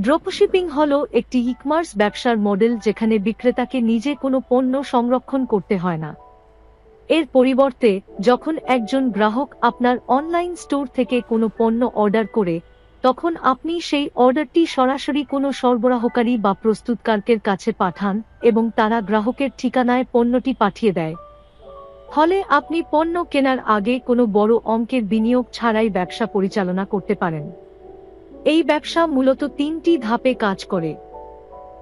Dropshipping হল একটি ecommerce ব্যবসার মডেল যেখানে বিক্রেতাকে নিজে কোনো পণ্য সংরক্ষণ করতে হয় না। এর পরিবর্তে, যখন একজন গ্রাহক আপনার অনলাইন স্টোর থেকে কোনো পণ্য অর্ডার করে, তখন আপনি সেই অর্ডারটি সরাসরি কোনো সরবরাহকারী বা প্রস্তুতকারকের কাছে পাঠান এবং তারা গ্রাহকের ঠিকানায় পণ্যটি পাঠিয়ে দেয়। ফলে আপনি পণ্য কেনার আগে কোনো বড় অঙ্কের বিনিয়োগ ছাড়াই ব্যবসা পরিচালনা করতে পারেন। এই ব্যবসা মূলত তিনটি ধাপে কাজ করে।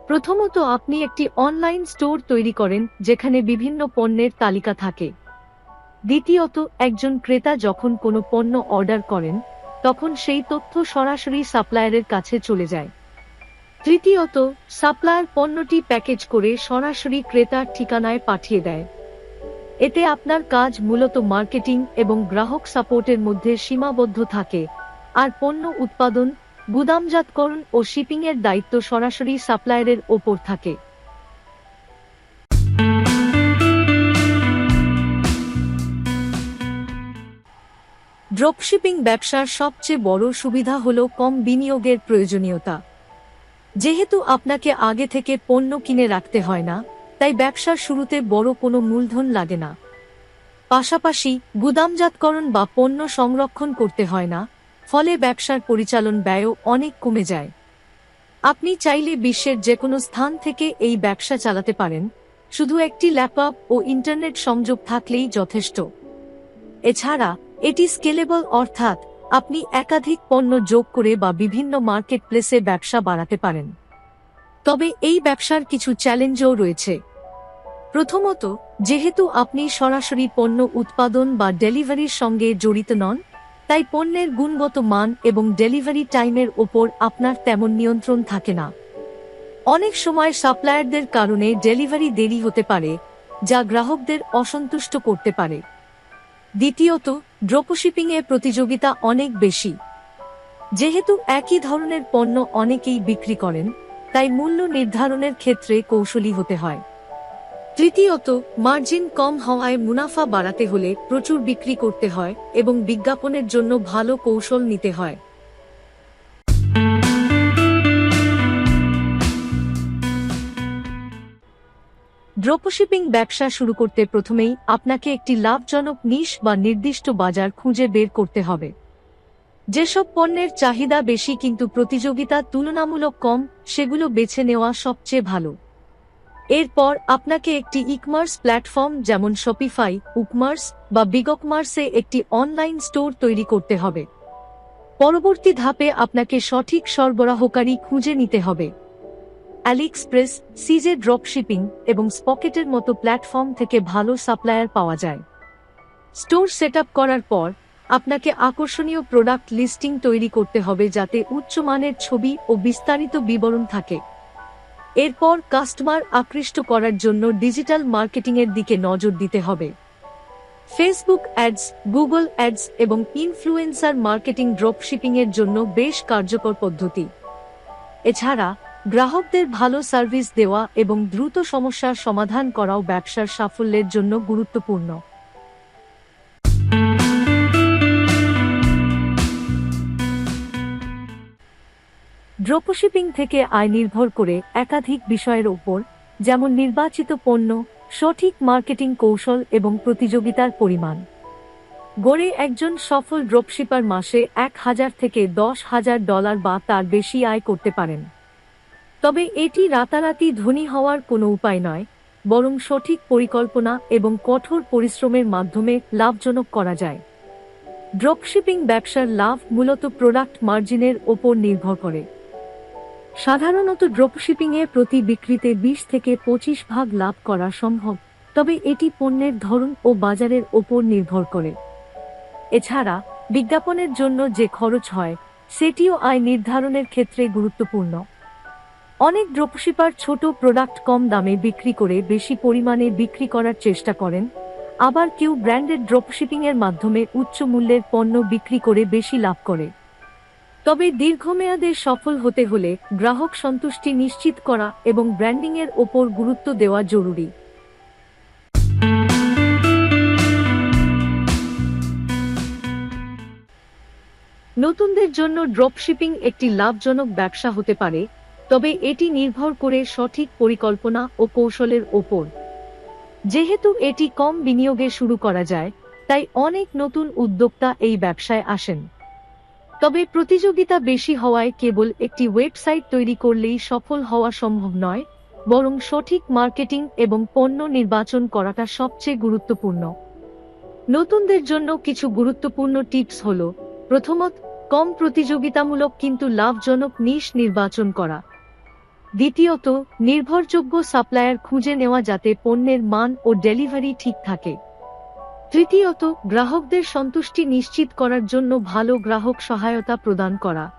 প্রথমত আপনি একটি অনলাইন স্টোর তৈরি করেন, যেখানে বিভিন্ন পণ্যের তালিকা থাকে। দ্বিতীয়ত, একজন ক্রেতা যখন কোনো পণ্য অর্ডার করেন, তখন সেই তথ্য সরাসরি সাপ্লায়ারের কাছে চলে যায়। তৃতীয়ত সাপ্লায়ার পণ্যটি প্যাকেজ করে সরাসরি ক্রেতার ঠিকানায় পাঠিয়ে দেয়। এতে আপনার কাজ মূলত মার্কেটিং এবং গ্রাহক সাপোর্টের মধ্যে সীমাবদ্ধ থাকে, আর পণ্য উৎপাদন গুদামজাতকরণ ও শিপিংয়ের দায়িত্ব সরাসরি সাপ্লায়ারের ওপর থাকে। ড্রপশিপিং ব্যবসার সবচেয়ে বড় সুবিধা হল কম বিনিয়োগের প্রয়োজনীয়তা। যেহেতু আপনাকে আগে থেকে পণ্য কিনে রাখতে হয় না, তাই ব্যবসার শুরুতে বড় কোনো মূলধন লাগে না। পাশাপাশি গুদামজাতকরণ বা পণ্য সংরক্ষণ করতে হয় না ফলে ব্যবসার পরিচালন ব্যয়ও অনেক কমে যায়। আপনি চাইলে বিশ্বের যে কোনো স্থান থেকে এই ব্যবসা চালাতে পারেন, শুধু একটি ল্যাপটপ ও ইন্টারনেট সংযোগ থাকলেই যথেষ্ট। এছাড়া, এটি স্কেলেবল অর্থাৎ আপনি একাধিক পণ্য যোগ করে বা বিভিন্ন মার্কেট প্লেসে ব্যবসা বাড়াতে পারেন। তবে এই ব্যবসার কিছু চ্যালেঞ্জও রয়েছে। প্রথমত, যেহেতু আপনি সরাসরি পণ্য উৎপাদন বা ডেলিভারির সঙ্গে জড়িত নন তাই পণ্যের গুণগত মান এবং ডেলিভারি টাইমের ওপর আপনার তেমন নিয়ন্ত্রণ থাকে না। অনেক সময় সাপ্লায়ারদের কারণে ডেলিভারি দেরি হতে পারে, যা গ্রাহকদের অসন্তুষ্ট করতে পারে। দ্বিতীয়ত, ড্রপশিপিংয়ে প্রতিযোগিতা অনেক বেশি। যেহেতু একই ধরনের পণ্য অনেকেই বিক্রি করেন, তাই মূল্য নির্ধারণের ক্ষেত্রে কৌশলী হতে হয়। তৃতীয়ত মার্জিন কম হওয়ায় মুনাফা বাড়াতে হলে প্রচুর বিক্রি করতে হয় এবং বিজ্ঞাপনের জন্য ভালো কৌশল নিতে হয়। ড্রপশিপিং ব্যবসা শুরু করতে প্রথমেই আপনাকে একটি লাভজনক নিশ বা নির্দিষ্ট বাজার খুঁজে বের করতে হবে। যেসব পণ্যের চাহিদা বেশি কিন্তু প্রতিযোগিতা তুলনামূলক কম, সেগুলো বেছে নেওয়া সবচেয়ে ভালো। এরপর আপনাকে একটি ইকমার্স প্ল্যাটফর্ম যেমন শপিফাই উকমার্স বা বিগকমার্সে একটি অনলাইন স্টোর তৈরি করতে হবে। পরবর্তী ধাপে আপনাকে সঠিক সরবরাহকারী খুঁজে নিতে হবে। অ্যালিএক্সপ্রেস সিজে ড্রপশিপিং এবং স্পকেটের মতো প্ল্যাটফর্ম থেকে ভালো সাপ্লায়ার পাওয়া যায়। স্টোর সেট করার পর, আপনাকে আকর্ষণীয় প্রোডাক্ট লিস্টিং তৈরি করতে হবে যাতে উচ্চমানের ছবি ও বিস্তারিত বিবরণ থাকে। এরপর কাস্টমার আকৃষ্ট করার জন্য ডিজিটাল মার্কেটিংয়ের দিকে নজর দিতে হবে। ফেসবুক অ্যাডস গুগল অ্যাডস এবং ইনফ্লুয়েন্সার মার্কেটিং ড্রপশিপিংয়ের জন্য বেশ কার্যকর পদ্ধতি। এছাড়া, গ্রাহকদের ভালো সার্ভিস দেওয়া এবং দ্রুত সমস্যার সমাধান করাও ব্যবসার সাফল্যের জন্য গুরুত্বপূর্ণ। ড্রপশিপিং থেকে আয় নির্ভর করে একাধিক বিষয়ের ওপর, যেমন নির্বাচিত পণ্য, সঠিক মার্কেটিং কৌশল এবং প্রতিযোগিতার পরিমাণ। গড়ে একজন সফল ড্রপশিপার মাসে এক হাজার থেকে দশ হাজার ডলার বা তার বেশি আয় করতে পারেন। তবে এটি রাতারাতি ধনী হওয়ার কোনো উপায় নয়, বরং সঠিক পরিকল্পনা এবং কঠোর পরিশ্রমের মাধ্যমে লাভজনক করা যায়। ড্রপশিপিং ব্যবসার লাভ মূলত প্রোডাক্ট মার্জিনের ওপর নির্ভর করে। সাধারণত ড্রপশিপিংয়ে প্রতি বিক্রিতে বিশ থেকে পঁচিশ ভাগ লাভ করা সম্ভব, তবে এটি পণ্যের ধরন ও বাজারের ওপর নির্ভর করে। এছাড়া, বিজ্ঞাপনের জন্য যে খরচ হয়, সেটিও আয় নির্ধারণের ক্ষেত্রে গুরুত্বপূর্ণ। অনেক ড্রপশিপার ছোট প্রোডাক্ট কম দামে বিক্রি করে বেশি পরিমাণে বিক্রি করার চেষ্টা করেন, আবার কেউ ব্র্যান্ডেড ড্রপশিপিংয়ের মাধ্যমে উচ্চ মূল্যের পণ্য বিক্রি করে বেশি লাভ করে। তবে দীর্ঘমেয়াদে সফল হতে হলে গ্রাহক সন্তুষ্টি নিশ্চিত করা এবং ব্র্যান্ডিংয়ের ওপর গুরুত্ব দেওয়া জরুরি। নতুনদের জন্য ড্রপশিপিং একটি লাভজনক ব্যবসা হতে পারে, তবে এটি নির্ভর করে সঠিক পরিকল্পনা ও কৌশলের ওপর। যেহেতু এটি কম বিনিয়োগে শুরু করা যায়, তাই অনেক নতুন উদ্যোক্তা এই ব্যবসায় আসেন। তবে প্রতিযোগিতা বেশি হওয়ায় কেবল একটি ওয়েবসাইট তৈরি করলেই সফল হওয়া সম্ভব নয়, বরং সঠিক মার্কেটিং এবং পণ্য নির্বাচন করাটা সবচেয়ে গুরুত্বপূর্ণ। নতুনদের জন্য কিছু গুরুত্বপূর্ণ টিপস হল, প্রথমত, কম প্রতিযোগিতামূলক কিন্তু লাভজনক নিশ নির্বাচন করা। দ্বিতীয়ত, নির্ভরযোগ্য সাপ্লায়ার খুঁজে নেওয়া যাতে পণ্যের মান ও ডেলিভারি ঠিক থাকে। তৃতীয়ত, গ্রাহকদের সন্তুষ্টি নিশ্চিত করার জন্য ভালো গ্রাহক সহায়তা প্রদান করা।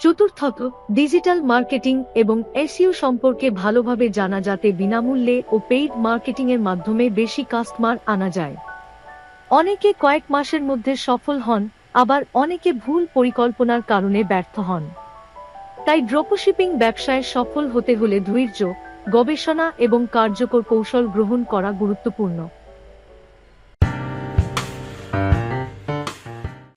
চতুর্থত, ডিজিটাল মার্কেটিং এবং এসইউ সম্পর্কে ভালোভাবে জানা যাতে বিনামূল্যে ও পেইড মার্কেটিং এর মাধ্যমে বেশি কাস্টমার আনা যায়। অনেকে কয়েক মাসের মধ্যে সফল হন, আবার অনেকে ভুল পরিকল্পনার কারণে ব্যর্থ হন। তাই ড্রপশিপিং ব্যবসায় সফল হতে হলে ধৈর্য, গবেষণা এবং কার্যকর কৌশল গ্রহণ করা গুরুত্বপূর্ণ।